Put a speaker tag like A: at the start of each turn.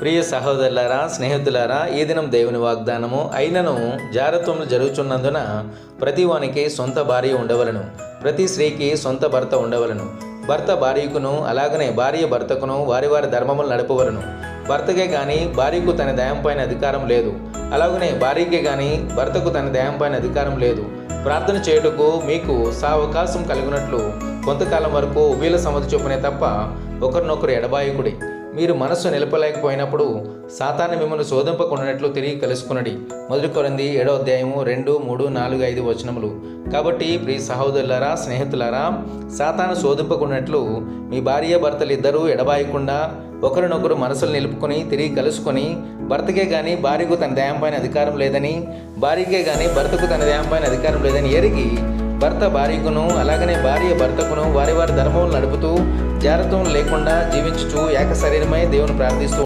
A: ప్రియ సహోదరులారా స్నేహితులారా ఈ దినం దేవుని వాగ్దానము అయినను జారత్వములు జరుగుచున్నందున ప్రతి వానికి సొంత భార్య ఉండవలను. ప్రతి స్త్రీకి సొంత భర్త ఉండవలను. భర్త భార్యకును అలాగనే భార్య భర్తకును వారి వారి ధర్మములు నడపవలను. భర్తకే కానీ భార్యకు తన దయం పైన అధికారం లేదు. అలాగనే భార్యకే కానీ భర్తకు తన దయం పైన అధికారం లేదు. ప్రార్థన చేయుటకు మీకు సావకాశం కలిగినట్లు కొంతకాలం వరకు ఉభయల సమ్మతి చొప్పునే తప్ప ఒకరినొకరు ఎడబాయకుడి. మీరు మనస్సు నిలపలేకపోయినప్పుడు సాతాన్ని మిమ్మల్ని శోధింపకుండానట్లు తిరిగి కలుసుకునడి. మొదటి కొరింది ఏడో అధ్యాయము రెండు మూడు నాలుగు ఐదు వచనములు. కాబట్టి ప్రియ సహోదరులారా స్నేహితులారా సాతాను శోధింపకున్నట్లు మీ భార్య భర్తలు ఇద్దరూ ఎడబాయకుండా ఒకరినొకరు మనసులు నిలుపుకొని తిరిగి కలుసుకొని భర్తకే కానీ భార్యకు తన దేహంపైన అధికారం లేదని భార్యకే కానీ భర్తకు తన దేహంపైన పైన అధికారం లేదని ఎరిగి భర్త భార్యకును అలాగనే భార్య భర్తకును వారి వారి ధర్మములు నడుపుతూ జాగ్రత్తలు లేకుండా జీవించుచు ఏక శరీరమై దేవుని ప్రార్థిస్తూ